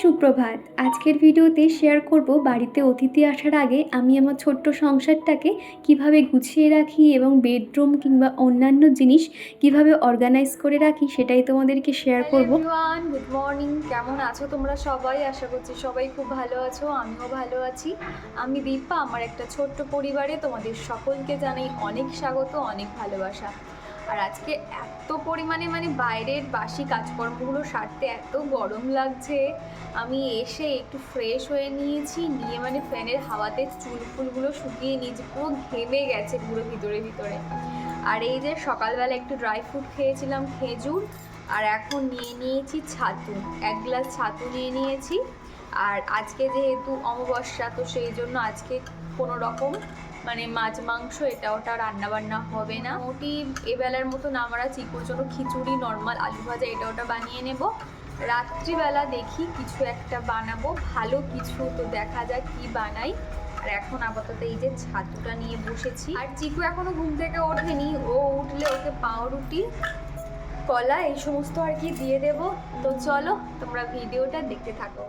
সুপ্রভাত। আজকের ভিডিওতে শেয়ার করব বাড়িতে অতিথি আসার আগে আমি আমার ছোট্ট সংসারটাকে কীভাবে গুছিয়ে রাখি এবং বেডরুম কিংবা অন্যান্য জিনিস কীভাবে অর্গানাইজ করে রাখি সেটাই তোমাদেরকে শেয়ার করব। গুড মর্নিং কেমন আছো তোমরা সবাই? আশা করছি সবাই খুব ভালো আছো আমিও ভালো আছি। আমি দীপা আমার একটা ছোট্ট পরিবারে তোমাদের সকলকে জানাই অনেক স্বাগত অনেক ভালোবাসা। আর আজকে এত পরিমাণে মানে বাইরের বাসি কাজকর্মগুলো সারতে এত গরম লাগছে। আমি এসে একটু ফ্রেশ হয়ে নিয়েছি, নিয়ে মানে ফ্যানের হাওয়াতে চুল ফুলগুলো শুকিয়ে নিয়েছি, পুরো ঘেমে গেছে পুরো ভিতরে ভিতরে। আর এই যে সকালবেলা একটু ড্রাই ফ্রুট খেয়েছিলাম খেজুর, আর এখন নিয়ে নিয়েছি ছাতু। এক গ্লাস ছাতু নিয়ে নিয়েছি। আর আজকে যেহেতু অমাবস্যা, তো সেই জন্য আজকে কোনো রকম মানে মাছ, মাংস, এটা ওটা রান্না বান্না হবে না। মোটি এবেলার মতন আমরা চিকুর জন্য খিচুড়ি নর্মাল আলু ভাজা, এটা ওটা বানিয়ে নেব। রাত্রিবেলা দেখি কিছু একটা বানাবো, ভালো কিছু, তো দেখা যাক কি বানাই। আর এখন আপাতত এই যে ছাতুটা নিয়ে বসেছি। আর চিকু এখনও ঘুম থেকে ওঠেনি, ও উঠলে ওকে পাউরুটি, কলা, এই সমস্ত আর কি দিয়ে দেব। তো চলো, তোমরা ভিডিওটা দেখতে থাকো।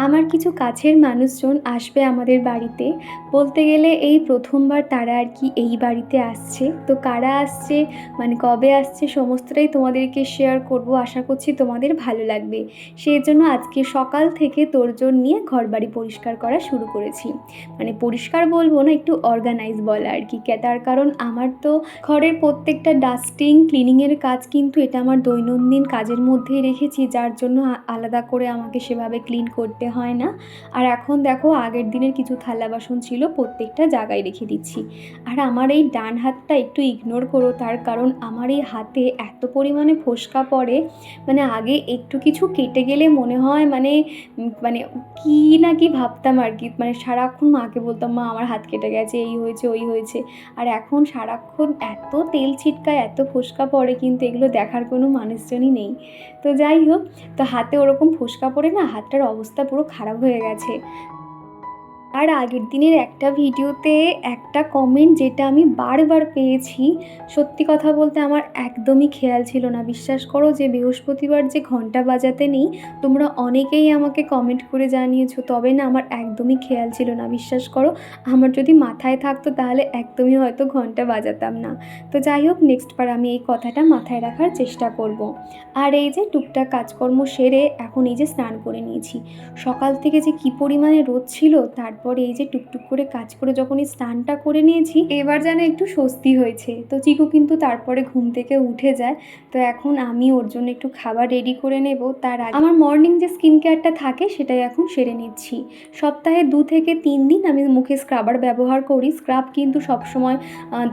আমার কিছু কাছের মানুষজন আসবে আমাদের বাড়িতে। বলতে গেলে এই প্রথমবার তারা আর কি এই বাড়িতে আসছে। তো কারা আসছে মানে কবে আসছে সমস্তটাই তোমাদেরকে শেয়ার করব। আশা করছি তোমাদের ভালো লাগবে। সেই জন্য আজকে সকাল থেকে তোরজোর নিয়ে ঘরবাড়ি পরিষ্কার করা শুরু করেছি। মানে পরিষ্কার বলব না, একটু অর্গানাইজ বলা আর কি। কে- তার কারণ আমার তো ঘরের প্রত্যেকটা ডাস্টিং ক্লিনিংয়ের কাজ কিন্তু এটা আমার দৈনন্দিন কাজের মধ্যেই রেখেছি। যার জন্য আলাদা করে আমাকে সেভাবে ক্লিন করতে হয় না। আর এখন দেখো আগের দিনের কিছু থালা বাসন ছিল, প্রত্যেকটা জায়গায় রেখে দিচ্ছি। আর আমার এই ডান হাতটা একটু ইগনোর করো, তার কারণ আমার এই হাতে এত পরিমাণে ফোসকা পড়ে মানে আগে একটু কিছু কেটে গেলে মনে হয় মানে মানে কি না কি ভাবতাম আর কি। মানে সারাক্ষণ মাকে বলতাম, মা, আমার হাত কেটে গেছে, এই হয়েছে, ওই হয়েছে। আর এখন সারাক্ষণ এত তেল ছিটকায়, এত ফোসকা পড়ে কিন্তু এগুলো দেখার কোনো মানুষজনই নেই। তো যাই হোক, তো হাতে ওরকম ফোসকা পড়ে না, হাতটার অবস্থা পুরো খারাপ হয়ে গেছে। আর আগের দিনের একটা ভিডিওতে একটা কমেন্ট যেটা আমি বারবার পেয়েছি, সত্যি কথা বলতে আমার একদমই খেয়াল ছিল না। বিশ্বাস করো যে বৃহস্পতিবার যে ঘণ্টা বাজাতে নেই, তোমরা অনেকেই আমাকে কমেন্ট করে জানিয়েছো, তবে না আমার একদমই খেয়াল ছিল না। বিশ্বাস করো, আমার যদি মাথায় থাকতো তাহলে একদমই হয়তো ঘণ্টা বাজাতাম না। তো যাই হোক নেক্সট বার আমি এই কথাটা মাথায় রাখার চেষ্টা করব। আর এই যে টুকটাক কাজকর্ম সেরে এখন এই যে স্নান করে নিয়েছি, সকাল থেকে যে কি পরিমাণে রোদ ছিল তারপরে এই যে টুকটুক করে কাজ করে যখন এই স্নানটা করে নিয়েছি, এবার যেন একটু স্বস্তি হয়েছে। তো চিকু কিন্তু তারপরে ঘুম থেকে উঠে যায়। তো এখন আমি ওর জন্য একটু খাবার রেডি করে নেব। তার আগে আমার মর্নিং যে স্কিন কেয়ারটা থাকে, সেটাই এখন সেরে নিচ্ছি। সপ্তাহে দু থেকে তিন দিন আমি মুখে স্ক্রাবার ব্যবহার করি। স্ক্রাব কিন্তু সবসময়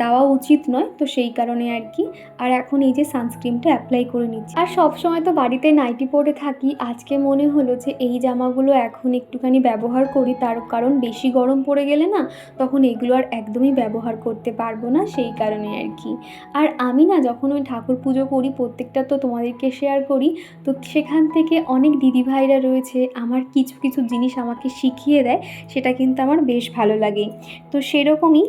দেওয়া উচিত নয়। তো সেই কারণে আর কি। আর এখন এই যে সানস্ক্রিনটা অ্যাপ্লাই করে নিচ্ছি। আর সব সময় তো বাড়িতে নাইটি পরে থাকি। আজকে মনে হলো যে এই জামাগুলো এখন একটুখানি ব্যবহার করি। তার কারণ বেশি গরম পড়ে গেলে না, তখন এগুলো আর একদমই ব্যবহার করতে পারব না সেই কারণে আর কি। আর আমি না যখন ওই ঠাকুর পুজো করি, প্রত্যেকটা তো তোমাদেরকে শেয়ার করি, তো সেখান থেকে অনেক দিদিভাইরা রয়েছে, আমার কিছু কিছু জিনিস আমাকে শিখিয়ে দেয়, সেটা কিন্তু আমার বেশ ভালো লাগে। তো সেরকমই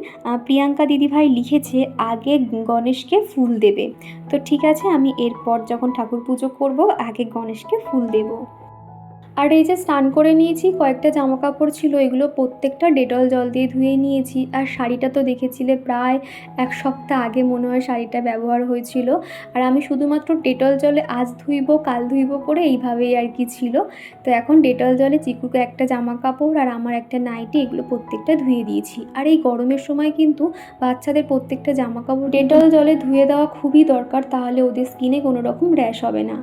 প্রিয়াঙ্কা দিদিভাই লিখেছে, আগে গণেশকে ফুল দেবে। তো ঠিক আছে, আমি এরপর যখন ঠাকুর পুজো করব, আগে গণেশকে ফুল দেব। আর এই যে স্নান করে নিয়েছি, কয়েকটা জামা কাপড় ছিল, এগুলো প্রত্যেকটা ডেটল জল দিয়ে ধুয়ে নিয়েছি। আর শাড়িটা তো দেখেছিলে প্রায় এক সপ্তাহ আগে মনে হয় শাড়িটা ব্যবহার হয়েছিল। আর আমি শুধুমাত্র ডেটল জলে আজ ধুইব, কাল ধুইব করে এইভাবেই আর কি ছিল। তো এখন ডেটল জলে চিকুকে একটা জামা কাপড় আর আমার একটা নাইটি, এগুলো প্রত্যেকটা ধুয়ে দিয়েছি। আর এই গরমের সময় কিন্তু বাচ্চাদের প্রত্যেকটা জামা কাপড় ডেটল জলে ধুয়ে দেওয়া খুবই দরকার, তাহলে ওদের স্কিনে কোনো রকম র্যাশ হবে না।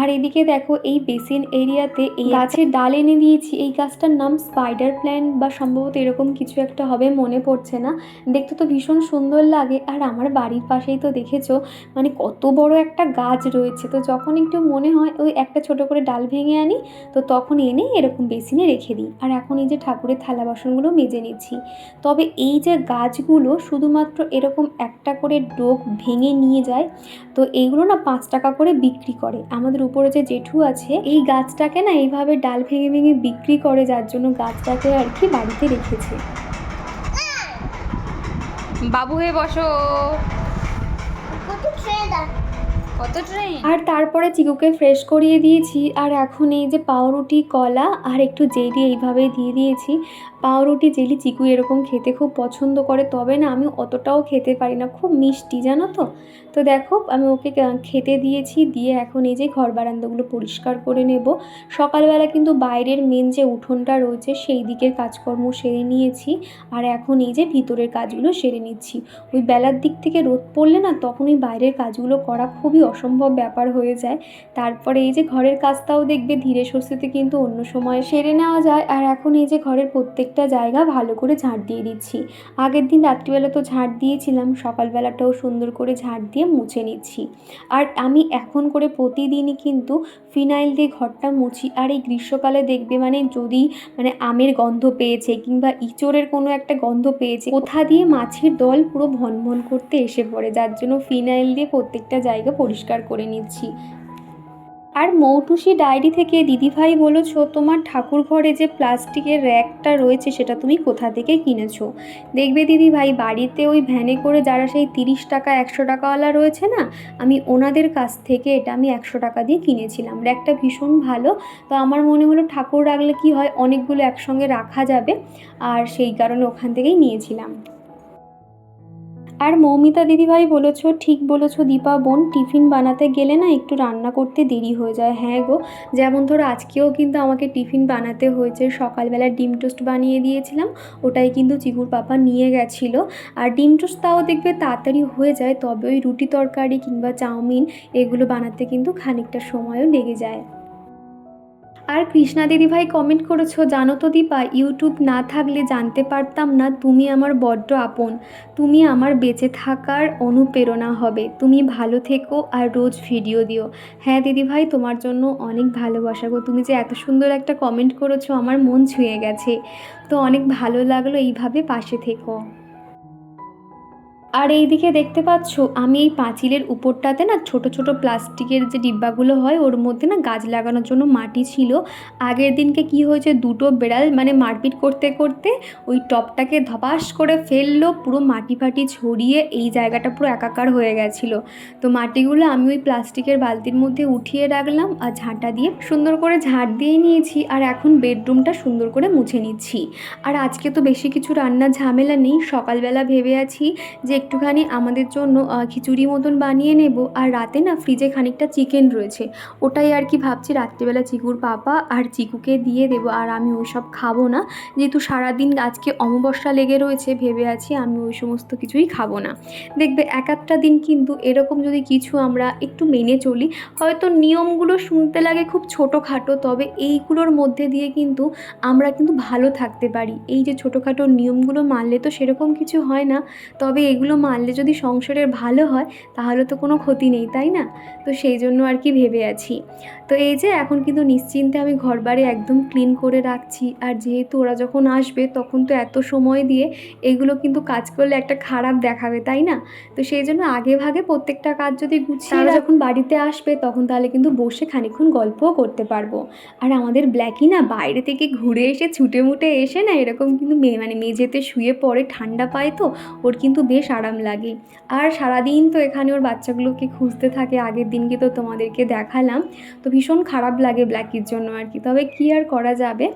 আর এদিকে দেখো, এই বেসিন এরিয়াতে এই গাছের ডাল এনে দিয়েছি। এই গাছটার নাম স্পাইডার প্ল্যান্ট বা সম্ভবত এরকম কিছু একটা হবে, মনে পড়ছে না। দেখতে তো ভীষণ সুন্দর লাগে। আর আমার বাড়ির পাশেই তো দেখেছ মানে কত বড় একটা গাছ রয়েছে। তো যখন একটু মনে হয়, ওই একটা ছোট করে ডাল ভেঙে আনি, তো তখন এনে এরকম বেসিনে রেখে দিই। আর এখন এই যে ঠাকুরের থালা বাসনগুলো মেজে নিচ্ছি। তবে এই যে গাছগুলো শুধুমাত্র এরকম একটা করে ডোক ভেঙে নিয়ে যায়, তো এইগুলো না পাঁচ টাকা করে বিক্রি করে। আমাদের উপরে যে জেঠু আছে, এই গাছটাকে না এইভাবে ডাল ভেঙে ভেঙে বিক্রি করে যার জন্য গাছটাকে আর কি বাড়িতে রেখেছে। বাবু হয়ে বসো। কত ট্রেন আর? তারপরে চিকুকে ফ্রেশ করিয়ে দিয়েছি আর এখন এই যে পাউরুটি কলা আর একটু জেডি এইভাবেই দিয়ে দিয়েছি। পাউরুটি, জেলি, চিকু এরকম খেতে খুব পছন্দ করে। তবে না, আমি অতটাও খেতে পারি না। খুব মিষ্টি, জানো তো? তো দেখো, আমি ওকে খেতে দিয়েছি, দিয়ে এখন এই যে ঘর বারান্দাগুলো পরিষ্কার করে নেব। সকালবেলা কিন্তু বাইরের মেন যে উঠোনটা রয়েছে, সেই দিকের কাজকর্ম সেরে নিয়েছি। আর এখন এই যে ভিতরের কাজগুলো সেরে নিচ্ছি। ওই বেলার দিক থেকে রোদ পড়লে না, তখন ওই বাইরের কাজগুলো করা খুবই অসম্ভব ব্যাপার হয়ে যায়। তারপরে এই যে ঘরের কাজটাও দেখবে, ধীরে সুস্থতে কিন্তু অন্য সময় সেরে নেওয়া যায়। আর এখন এই যে ঘরের প্রত্যেকটা জায়গা ভালো করে ঝাড় দিয়ে দিচ্ছি। আগের দিন রাত্রিবেলা তো ঝাড় দিয়েছিলাম, সকালবেলাটাও সুন্দর করে ঝাড় দিয়ে মুছে নিচ্ছি। আর আমি এখন করে প্রতিদিনই কিন্তু ফিনাইল দিয়ে ঘরটা মুছি, আর এই গ্রীষ্মকালে দেখবে মানে যদি মানে আমের গন্ধ পেয়েছে কিংবা ইঁচড়ের কোনো একটা গন্ধ পেয়েছে, কোথা দিয়ে মাছির দল পুরো ভনভন করতে এসে পড়ে। যার জন্য ফিনাইল দিয়ে প্রত্যেকটা জায়গা পরিষ্কার করে নিচ্ছি। আর মৌটুসি ডায়েরি থেকে দিদিভাই বলেছ, তোমার ঠাকুর ঘরে যে প্লাস্টিকের র্যাকটা রয়েছে, সেটা তুমি কোথা থেকে কিনেছো? দেখবে দিদিভাই, বাড়িতে ওই ভ্যানে করে যারা সেই তিরিশ টাকা, একশো টাকাওয়ালা রয়েছে না, আমি ওনাদের কাছ থেকে এটা আমি একশো টাকা দিয়ে কিনেছিলাম। র্যাকটা ভীষণ ভালো। তো আমার মনে হলো ঠাকুর রাখলে কি হয়, অনেকগুলো একসঙ্গে রাখা যাবে। আর সেই কারণে ওখান থেকেই নিয়েছিলাম। আর মৌমিতা দিদিভাই বলেছ, ঠিক বলেছ দীপা বোন, টিফিন বানাতে গেলে না একটু রান্না করতে দেরি হয়ে যায়। হ্যাঁ গো, যেমন ধরো আজকেও কিন্তু আমাকে টিফিন বানাতে হয়েছে। সকালবেলা ডিম টোস্ট বানিয়ে দিয়েছিলাম, ওটাই কিন্তু চিকুর পাপা নিয়ে গেছিল। আর ডিম টোস্ট তাও দেখবে তাড়াতাড়ি হয়ে যায়, তবে ওই রুটি তরকারি কিংবা চাউমিন এগুলো বানাতে কিন্তু খানিকটা সময়ও লেগে যায়। আর কৃষ্ণা দিদিভাই কমেন্ট করেছ, জানো তো দীপা ইউটিউব না থাকলে জানতে পারতাম না তুমি আমার বড্ড আপন। তুমি আমার বেঁচে থাকার অনুপ্রেরণা হবে। তুমি ভালো থেকো আর রোজ ভিডিও দিও। হ্যাঁ দিদিভাই, তোমার জন্য অনেক ভালোবাসা গো। তুমি যে এত সুন্দর একটা কমেন্ট করেছ, আমার মন ছুঁয়ে গেছে। তো অনেক ভালো লাগল এইভাবে পাশে থেকো। আর এইদিকে দেখতে পাচ্ছ, আমি এই পাঁচিলের উপরটাতে না ছোট ছোট প্লাস্টিকের যে ডিব্বাগুলো হয়, ওর মধ্যে না গাছ লাগানোর জন্য মাটি ছিল। আগের দিনকে কি হয়েছে, দুটো বেড়াল মানে মারপিট করতে করতে ওই টপটাকে ধপাস করে ফেলল, পুরো মাটি ফাটি ছড়িয়ে এই জায়গাটা পুরো একাকার হয়ে গেছিল। তো মাটিগুলো আমি ওই প্লাস্টিকের বালতির মধ্যে উঠিয়ে রাখলাম আর ঝাঁটা দিয়ে সুন্দর করে ঝাঁট দিয়ে নিয়েছি আর এখন বেডরুমটা সুন্দর করে মুছে নিচ্ছি। আর আজকে তো বেশি কিছু রান্নার ঝামেলা নেই, সকালবেলা ভেবে আছি যে একটুখানি আমাদের জন্য খিচুড়ি মতন বানিয়ে নেব। আর রাতে না ফ্রিজে খানিকটা চিকেন রয়েছে। ওটাই আর কি ভাবছি রাত্রিবেলা চিকুর পাপা আর চিকুকে দিয়ে দেবো। আর আমি ওই সব খাব না। যেহেতু সারাদিন আজকে অমাবস্যা লেগে রয়েছে, ভেবে আছি আমি ওই সমস্ত কিছুই খাব না। দেখবে এক একটা দিন কিন্তু এরকম যদি কিছু আমরা একটু মেনে চলি, হয়তো নিয়মগুলো শুনতে লাগে খুব ছোটোখাটো, তবে এইগুলোর মধ্যে দিয়ে কিন্তু আমরা কিন্তু ভালো থাকতে পারি। এই যে ছোটোখাটো নিয়মগুলো মানলে তো সেরকম কিছু হয় না। তবে এগুলো মানলে যদি সংসারের ভালো হয়, তাহলে তো কোনো ক্ষতি নেই, তাই না? তো সেই জন্য আর কি ভেবে আছি। তো এই যে এখন কিন্তু নিশ্চিন্তে আমি ঘর বাড়ি একদম ক্লিন করে রাখছি। আর যেহেতু ওরা যখন আসবে তখন তো এত সময় দিয়ে এগুলো কিন্তু কাজ করলে একটা খারাপ দেখাবে তাই না? তো সেই জন্য আগে ভাগে প্রত্যেকটা কাজ যদি গুছিয়ে তারা যখন বাড়িতে আসবে তখন তাহলে কিন্তু বসে খানিক্ষণ গল্পও করতে পারব। আর আমাদের ব্ল্যাকি না বাইরে থেকে ঘুরে এসে ছুটে মুটে এসে না এরকম কিন্তু মে মানে মেঝেতে শুয়ে পড়ে ঠান্ডা পায় তো ওর কিন্তু বেশ আরাম লাগে। আর সারাদিন তো এখানে ওর বাচ্চাগুলোকে খুঁজতে থাকে আগের দিনকে তো তোমাদেরকে দেখালাম। তো ভীষণ খারাপ লাগে ব্ল্যাকির জন্য আর কি। তবে কী আর করা যাবে?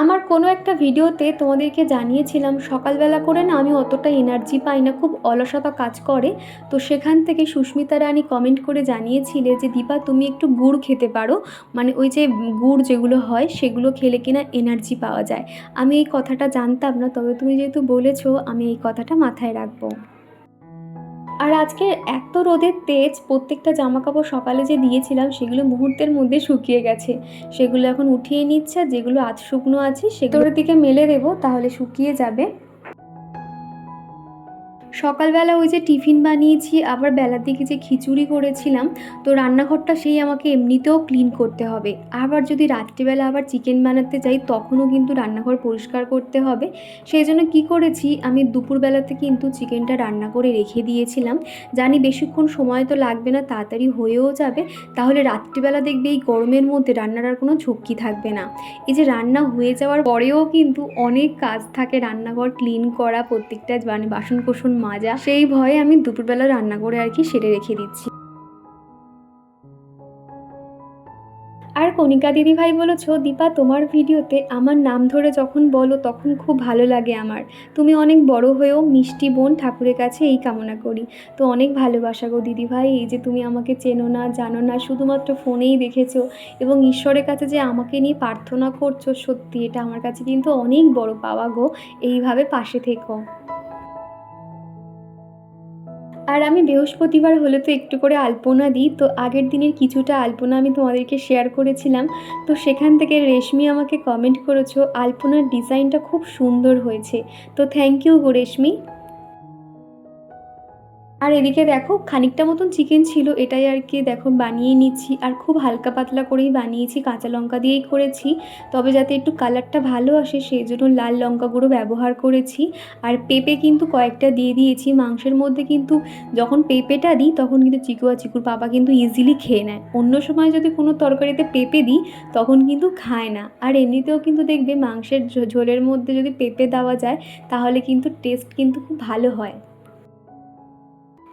আমার কোনো একটা ভিডিওতে তোমাদেরকে জানিয়েছিলাম, সকালবেলা করে না আমি অতটা এনার্জি পাই না, খুব অলসতা কাজ করে। তো সেখান থেকে সুস্মিতা রানী কমেন্ট করে জানিয়েছিলে যে, দীপা, তুমি একটু গুড় খেতে পারো। মানে ওই যে গুড় যেগুলো হয়, সেগুলো খেলে কিনা এনার্জি পাওয়া যায়। আমি এই কথাটা জানতাম না, তবে তুমি যেহেতু বলেছ, আমি এই কথাটা মাথায় রাখব। আর আজকে এত রোদের তেজ প্রত্যেকটা জামা কাপড় সকালে যে দিয়েছিলাম সেগুলো মুহূর্তের মধ্যে শুকিয়ে গেছে। সেগুলো এখন উঠিয়ে নিচ্ছে আর যেগুলো আজ শুকনো আছে সেগুলোর দিকে মেলে দেবো তাহলে শুকিয়ে যাবে। সকালবেলা ওই যে টিফিন বানিয়েছি, আবার বেলার দিকে যে খিচুড়ি করেছিলাম, তো রান্নাঘরটা সেই আমাকে এমনিতেও ক্লিন করতে হবে। আবার যদি রাত্রিবেলা আবার চিকেন বানাতে যাই, তখনও কিন্তু রান্নাঘর পরিষ্কার করতে হবে। সেই জন্য কী করেছি, আমি দুপুরবেলাতে কিন্তু চিকেনটা রান্না করে রেখে দিয়েছিলাম। জানি বেশিক্ষণ সময় তো লাগবে না, তাড়াতাড়ি হয়েও যাবে। তাহলে রাত্রিবেলা দেখবে এই গরমের মধ্যে রান্নার আর কোনো ঝক্কি থাকবে না। এই যে রান্না হয়ে যাওয়ার পরেও কিন্তু অনেক কাজ থাকে রান্নাঘর ক্লিন করা, প্রত্যেকটা মানে বাসন কোসন মাজা। সেই ভয়ে আমি দুপুরবেলা রান্না করে আর কি সেরে রেখে দিচ্ছি। আর কণিকা দিদিভাই বলেছ, দীপা, তোমার ভিডিওতে আমার নাম ধরে যখন বলো তখন খুব ভালো লাগে আমার। তুমি অনেক বড় হয়েও মিষ্টি বোন ঠাকুরের কাছে এই কামনা করি। তো অনেক ভালোবাসা গো দিদিভাই এই যে তুমি আমাকে চেনো না, জানো না, শুধুমাত্র ফোনেই দেখেছ এবং ঈশ্বরের কাছে যে আমাকে নিয়ে প্রার্থনা করছ, সত্যি এটা আমার কাছে কিন্তু অনেক বড় পাওয়া গো। এইভাবে পাশে থেকো। আর আমি বৃহস্পতিবার হলে তো একটু করে আলপনা দিই, তো আগের দিনের কিছুটা আলপনা আমি তোমাদেরকে শেয়ার করেছিলাম। তো সেখান থেকে রেশমি আমাকে কমেন্ট করেছ, আলপনার ডিজাইনটা খুব সুন্দর হয়েছে। তো থ্যাংক ইউ গো রেশমি। আর এদিকে দেখো, খানিকটা মতন চিকেন ছিল, এটাই আর কি দেখো বানিয়ে নিচ্ছি। আর খুব হালকা পাতলা করেই বানিয়েছি, কাঁচা লঙ্কা দিয়েই করেছি। তবে যাতে একটু কালারটা ভালো আসে, সেই জন্য লাল লঙ্কা গুঁড়ো ব্যবহার করেছি। আর পেঁপে কিন্তু কয়েকটা দিয়ে দিয়েছি, মাংসের মধ্যে কিন্তু যখন পেঁপেটা দিই, তখন কিন্তু চিকু আর চিকুর পাপা কিন্তু ইজিলি খেয়ে নেয়। অন্য সময় যদি কোনো তরকারিতে পেঁপে দিই, তখন কিন্তু খায় না। আর এমনিতেও কিন্তু দেখবে মাংসের ঝোলের মধ্যে যদি পেঁপে দেওয়া যায়, তাহলে কিন্তু টেস্ট কিন্তু খুব ভালো হয়।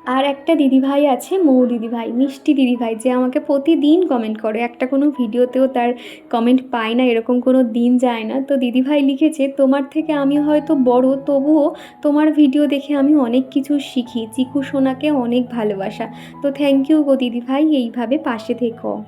আর একটা দিদিভাই আছে, মৌ দিদিভাই, মিষ্টি দিদিভাই, যে আমাকে প্রতিদিন কমেন্ট করে। একটা কোনো ভিডিওতেও তার কমেন্ট পায় না, এরকম কোনো দিন যায় না। তো দিদিভাই লিখেছে, তোমার থেকে আমি হয়তো বড়, তবুও তোমার ভিডিও দেখে আমি অনেক কিছু শিখি। চিকু সোনাকে অনেক ভালোবাসা। তো থ্যাংক ইউ গো দিদিভাই, এইভাবে পাশে থেকো।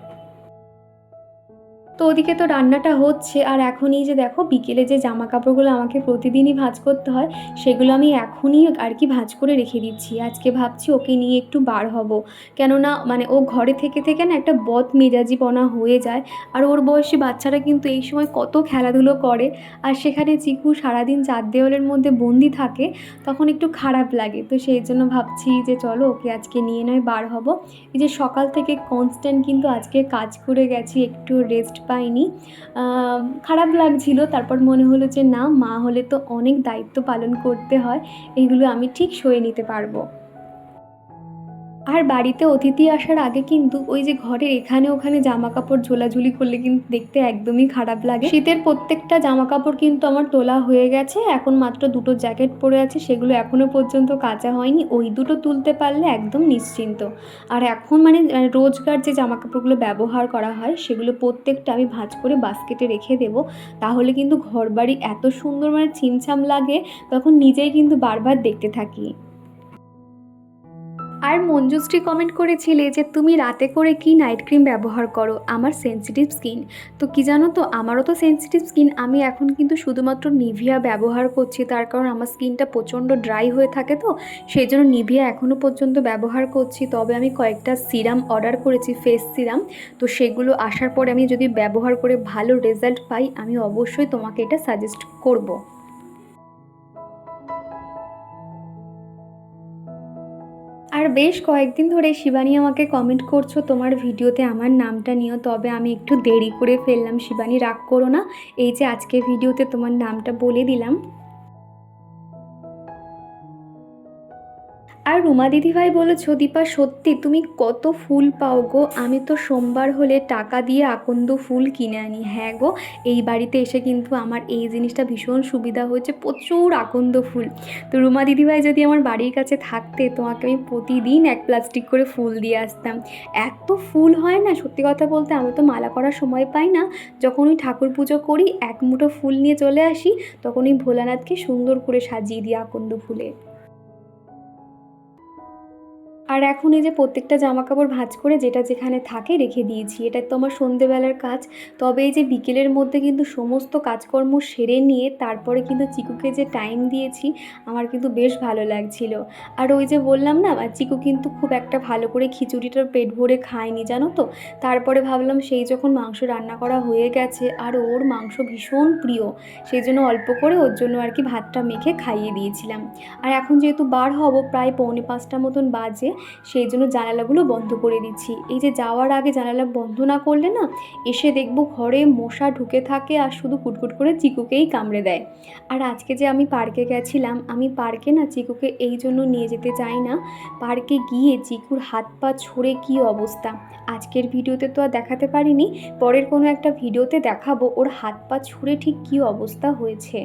তো ওদিকে তো রান্নাটা হচ্ছে, আর এখনই যে দেখো বিকেলে যে জামা কাপড়গুলো আমাকে প্রতিদিনই ভাঁজ করতে হয়, সেগুলো আমি এখনই আর কি ভাঁজ করে রেখে দিচ্ছি। আজকে ভাবছি ওকে নিয়ে একটু বার হব। কেননা মানে ও ঘরে থেকে থেকে না একটা বদ মেজাজিপনা হয়ে যায়, আর ওর বয়সী বাচ্চারা কিন্তু এই সময় কত খেলাধুলো করে, আর সেখানে চিকু সারাদিন চার দেওয়ালের মধ্যে বন্দি থাকে, তখন একটু খারাপ লাগে। তো সেই জন্য ভাবছি যে চলো ওকে আজকে নিয়ে নয় বার হব। এই যে সকাল থেকে কনস্ট্যান্ট কিন্তু আজকে কাজ করে গেছি, একটু রেস্ট পাইনি। খারাপ লাগছিল, তারপর মনে হলো যে না, মা হলে তো অনেক দায়িত্ব পালন করতে হয়, এগুলো আমি ঠিক সয়ে নিতে পারব। আর বাড়িতে অতিথি আসার আগে কিন্তু ওই যে ঘরের এখানে ওখানে জামা কাপড় ঝোলাঝুলি করলে কিন্তু দেখতে একদমই খারাপ লাগে। শীতের প্রত্যেকটা জামা কাপড় কিন্তু আমার তোলা হয়ে গেছে এখন মাত্র দুটো জ্যাকেট পরে আছে সেগুলো এখনও পর্যন্ত কাচা হয়নি ওই দুটো তুলতে পারলে একদম নিশ্চিন্ত। আর এখন মানে আহ, রোজকার যে জামা কাপড়গুলো ব্যবহার করা হয় সেগুলো প্রত্যেকটা আমি ভাঁজ করে বাস্কেটে রেখে দেবো তাহলে কিন্তু ঘরবাড়ি এত সুন্দর মানে ছিমছাম লাগে তখন নিজেই কিন্তু বারবার দেখতে থাকি। আর মঞ্জুশ্রী কমেন্ট করেছিলে যে তুমি রাতে করে কি নাইট ক্রিম ব্যবহার করো? আমার সেনসিটিভ স্কিন তো কি জানো তো, আমারও তো সেনসিটিভ স্কিন আমি এখন কিন্তু শুধুমাত্র নিভিয়া ব্যবহার করছি। তার কারণ আমার স্কিনটা প্রচণ্ড ড্রাই হয়ে থাকে তো, সেই জন্য নিভিয়া এখনও পর্যন্ত ব্যবহার করছি। তবে আমি কয়েকটা সিরাম অর্ডার করেছি ফেস সিরাম তো সেগুলো আসার পরে আমি যদি ব্যবহার করে ভালো রেজাল্ট পাই, আমি অবশ্যই তোমাকে এটা সাজেস্ট করব। আর বেশ কয়েকদিন ধরে শিবানী আমাকে কমেন্ট করছ, তোমার ভিডিওতে আমার নামটা নিও, তবে আমি একটু দেরি করে ফেললাম। শিবানী রাগ করো না, এই যে আজকে ভিডিওতে তোমার নামটা বলে দিলাম। আর রুমা দিদিভাই বলেছ, দীপা, সত্যি তুমি কত ফুল পাও গো। আমি তো সোমবার হলে টাকা দিয়ে আকন্দ ফুল কিনে আনি। হ্যাঁ গো, এই বাড়িতে এসে কিন্তু আমার এই জিনিসটা ভীষণ সুবিধা হয়েছে, প্রচুর আকন্দ ফুল। তো রুমা দিদিভাই যদি আমার বাড়ির কাছে থাকতে, তোমাকে আমি প্রতিদিন এক প্লাস্টিক করে ফুল দিয়ে আসতাম। এত ফুল হয় না, সত্যি কথা বলতে আমি তো মালা করার সময় পাই না। যখন ওই ঠাকুর পুজো করি, এক মুঠো ফুল নিয়ে চলে আসি, তখন ওই ভোলানাথকে সুন্দর করে সাজিয়ে দিই আকন্দ ফুলে। আর এখন এই যে প্রত্যেকটা জামা কাপড় ভাঁজ করে যেটা যেখানে থাকে রেখে দিয়েছি, এটা তো আমার সন্ধেবেলার কাজ। তবে এই যে বিকেলের মধ্যে কিন্তু সমস্ত কাজকর্ম সেরে নিয়ে তারপরে কিন্তু চিকুকে যে টাইম দিয়েছি, আমার কিন্তু বেশ ভালো লাগছিল। আর ওই যে বললাম না চিকু কিন্তু খুব একটা ভালো করে খিচুড়িটা পেট ভরে খায়নি, জানো তো? তারপরে ভাবলাম সেই যখন মাংস রান্না করা হয়ে গেছে, আর ওর মাংস ভীষণ প্রিয়, সেই জন্য অল্প করে ওর জন্য আর কি ভাতটা মেখে খাইয়ে দিয়েছিলাম। আর এখন যেহেতু বার হব, প্রায় পৌনে পাঁচটা মতন বাজে সেই জন্য জানালাগুলো বন্ধ করে দিচ্ছি। এই যে যাওয়ার আগে জানালা বন্ধ না করলে না, এসে দেখব ঘরে মশা ঢুকে থাকে আর শুধু কুটকুট করে চিকুকেই কামড়ে দেয়। আর আজকে যে আমি পার্কে গেছিলাম, আমি পার্কে না চিকুকে এই জন্য নিয়ে যেতে চাই না। পার্কে গিয়ে চিকুর হাত পা ছড়ে কী অবস্থা? আজকের ভিডিওতে তো আর দেখাতে পারিনি, পরের কোনো একটা ভিডিওতে দেখাবো ওর হাত পা ছুঁড়ে ঠিক কী অবস্থা হয়েছে।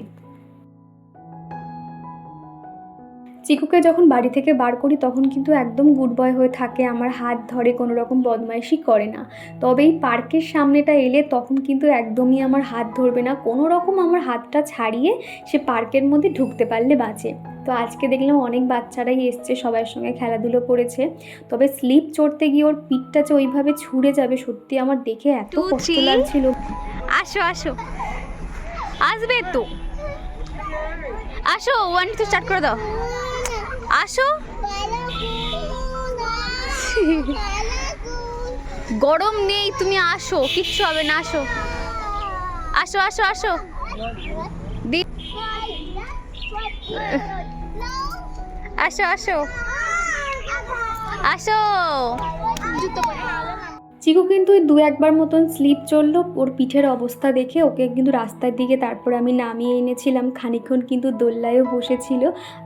চিকুকে যখন বাড়ি থেকে বার করি তখন কিন্তু একদম গুড বয় হয়ে থাকে আমার হাত ধরে কোনো রকম বদমাইশি করে না। তবে এই পার্কের সামনেটা এলে তখন কিন্তু একদমই আমার হাত ধরবে না কোনো রকম আমার হাতটা ছাড়িয়ে সে পার্কের মধ্যে ঢুকতে পারলে বাঁচে। তো আজকে দেখলাম অনেক বাচ্চারাই এসছে সবার সঙ্গে খেলাধুলো করেছে। তবে স্লিপ চড়তে গিয়ে ওর পিঠটা যে ওইভাবে ছুঁড়ে যাবে সত্যি আমার দেখে এত কষ্ট. লাগছিল। আসো আসো। আসবে তো। আসো ওয়ান টু স্টার্ট করে দাও। আসো। গরম নেই, তুমি আসো, কিচ্ছু হবে না, আসো। আসো আসো আসো। আসো আসো। আসো। আসো চিকু কিন্তু দু একবার মতন স্লিপ চলল ওর পিঠের অবস্থা দেখে ওকে কিন্তু রাস্তার দিকে তারপর আমি নামিয়ে এনেছিলাম। খানিক্ষণ কিন্তু দোল্লায়ও বসেছিল।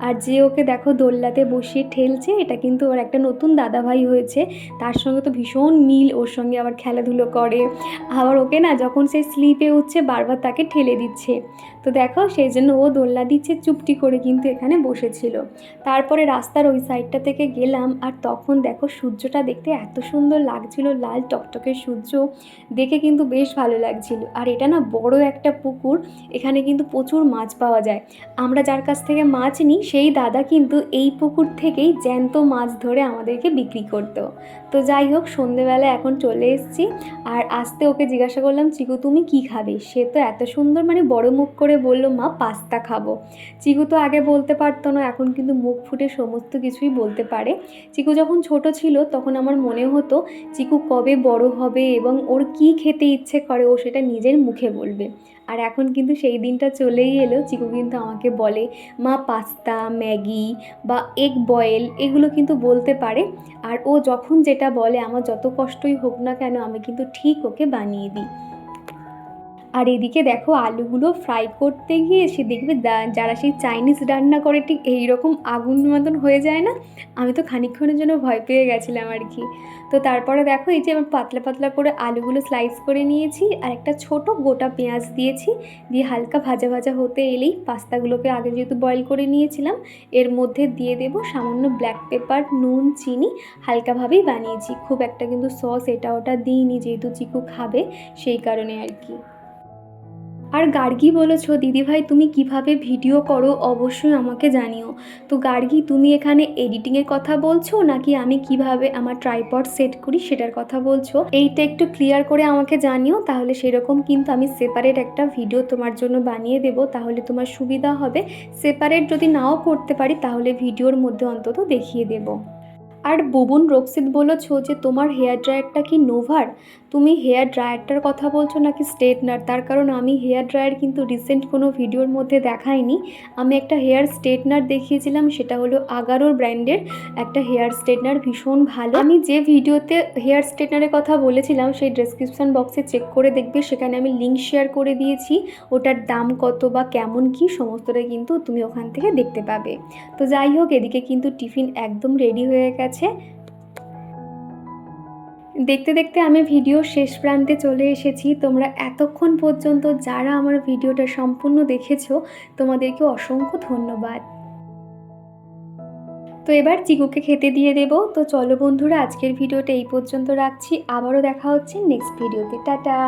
আর যে ওকে দেখো দোল্লাতে বসিয়ে ঠেলছে, এটা কিন্তু ওর একটা নতুন দাদাভাই হয়েছে। তার সঙ্গে তো ভীষণ মিল ওর সঙ্গে আবার খেলাধুলো করে। আবার ওকে না যখন সে স্লিপে উঠছে, বারবার তাকে ঠেলে দিচ্ছে। তো দেখো, সেই জন্য ও দোল্লা দিচ্ছে চুপটি করে কিন্তু এখানে বসেছিল। তারপরে রাস্তার ওই সাইডটা থেকে গেলাম। আর তখন দেখো সূর্যটা দেখতে এত সুন্দর লাগছিল, লাল টকটকে সূর্য দেখে কিন্তু বেশ ভালো লাগছিল। আর এটা না বড় একটা পুকুর, এখানে কিন্তু প্রচুর মাছ পাওয়া যায়। আমরা যার কাছ থেকে মাছ নিই, সেই দাদা কিন্তু এই পুকুর থেকেই জ্যান্ত মাছ ধরে আমাদেরকে বিক্রি করতো। তো যাই হোক, সন্ধেবেলা এখন চলে এসেছি। আর আসতে ওকে জিজ্ঞাসা করলাম, চিকু, তুমি কি খাবে? সে তো এত সুন্দর মানে বড় মুখ করে বলল, মা, পাস্তা খাব। চিকু তো আগে বলতে পারতো না, এখন কিন্তু মুখ ফুটে সমস্ত কিছুই বলতে পারে। চিকু যখন ছোট ছিল, তখন আমার মনে হতো, চিকু, কবে বড় হবে এবং ওর কি খেতে ইচ্ছে করে ও সেটা নিজের মুখে বলবে। আর এখন কিন্তু সেই দিনটা চলেই এলো। চিকু কিন্তু আমাকে বলে, মা, পাস্তা, ম্যাগি বা এগ বয়েল এগুলো কিন্তু বলতে পারে। আর ও যখন যেটা বলে, আমার যত কষ্টই হোক না কেন, আমি কিন্তু ঠিক ওকে বানিয়ে দিই। আর এদিকে দেখো আলুগুলো ফ্রাই করতে গিয়ে সে দেখবে যারা সেই চাইনিজ রান্না করে ঠিক এই রকম আগুন মতন হয়ে যায় না? আমি তো খানিকক্ষণের জন্য ভয় পেয়ে গেছিলাম আর কি। তো তারপরে দেখো এই যে আমি পাতলা পাতলা করে আলুগুলো স্লাইস করে নিয়েছি আর একটা ছোট গোটা পেঁয়াজ দিয়েছি, দিয়ে হালকা ভাজা ভাজা হতে এলেই পাস্তাগুলোকে আগে যেহেতু বয়েল করে নিয়েছিলাম, এর মধ্যে দিয়ে দেবো সামান্য ব্ল্যাক পেপার নুন, চিনি, হালকাভাবেই বানিয়েছি। খুব একটা কিন্তু সস এটা ওটা দিইনি যেহেতু চিকু খাবে, সেই কারণে আর কি। আর গার্গি বলেছ, দিদিভাই, তুমি কীভাবে ভিডিও করো অবশ্যই আমাকে জানিও। তো গার্গি, তুমি এখানে এডিটিংয়ের কথা বলছো নাকি আমি কীভাবে আমার ট্রাইপড সেট করি সেটার কথা বলছো? এইটা একটু ক্লিয়ার করে আমাকে জানিও, তাহলে সেরকম কিন্তু আমি সেপারেট একটা ভিডিও তোমার জন্য বানিয়ে দেব, তাহলে তোমার সুবিধা হবে। সেপারেট যদি নাও করতে পারি, তাহলে ভিডিওর মধ্যে অন্তত দেখিয়ে দেবো। আর বুবুন রক্সিত বলেছ যে তোমার হেয়ার ড্রায়ারটা কি নোভার? তুমি হেয়ার ড্রায়ারটার কথা বলছো নাকি স্ট্রেটনার? তার কারণ আমি হেয়ার ড্রায়ার কিন্তু রিসেন্ট কোনো ভিডিওর মধ্যে দেখাইনি। আমি একটা হেয়ার স্ট্রেটনার দেখিয়েছিলাম, সেটা হলো আগারোর ব্র্যান্ডের একটা হেয়ার স্ট্রেটনার, ভীষণ ভালো। আমি যে ভিডিওতে হেয়ার স্ট্রেটনারের কথা বলেছিলাম, সেই ডেসক্রিপশন বক্সে চেক করে দেখবে, সেখানে আমি লিঙ্ক শেয়ার করে দিয়েছি, ওটার দাম কত বা কেমন কি, সমস্তটা কিন্তু তুমি ওখান থেকে দেখতে পাবে। তো যাই হোক, এদিকে কিন্তু টিফিন একদম রেডি হয়ে গেছে দেখতে দেখতে আমি ভিডিও শেষ প্রান্তে চলে এসেছি। তোমরা এতক্ষণ পর্যন্ত যারা আমার ভিডিওটা সম্পূর্ণ দেখেছ, তোমাদেরকে অসংখ্য ধন্যবাদ। তো এবার চিকুকে খেতে দিয়ে দেবো। তো চলো বন্ধুরা, আজকের ভিডিওটা এই পর্যন্ত রাখছি। আবারও দেখা হচ্ছে নেক্সট ভিডিওতে। টাটা!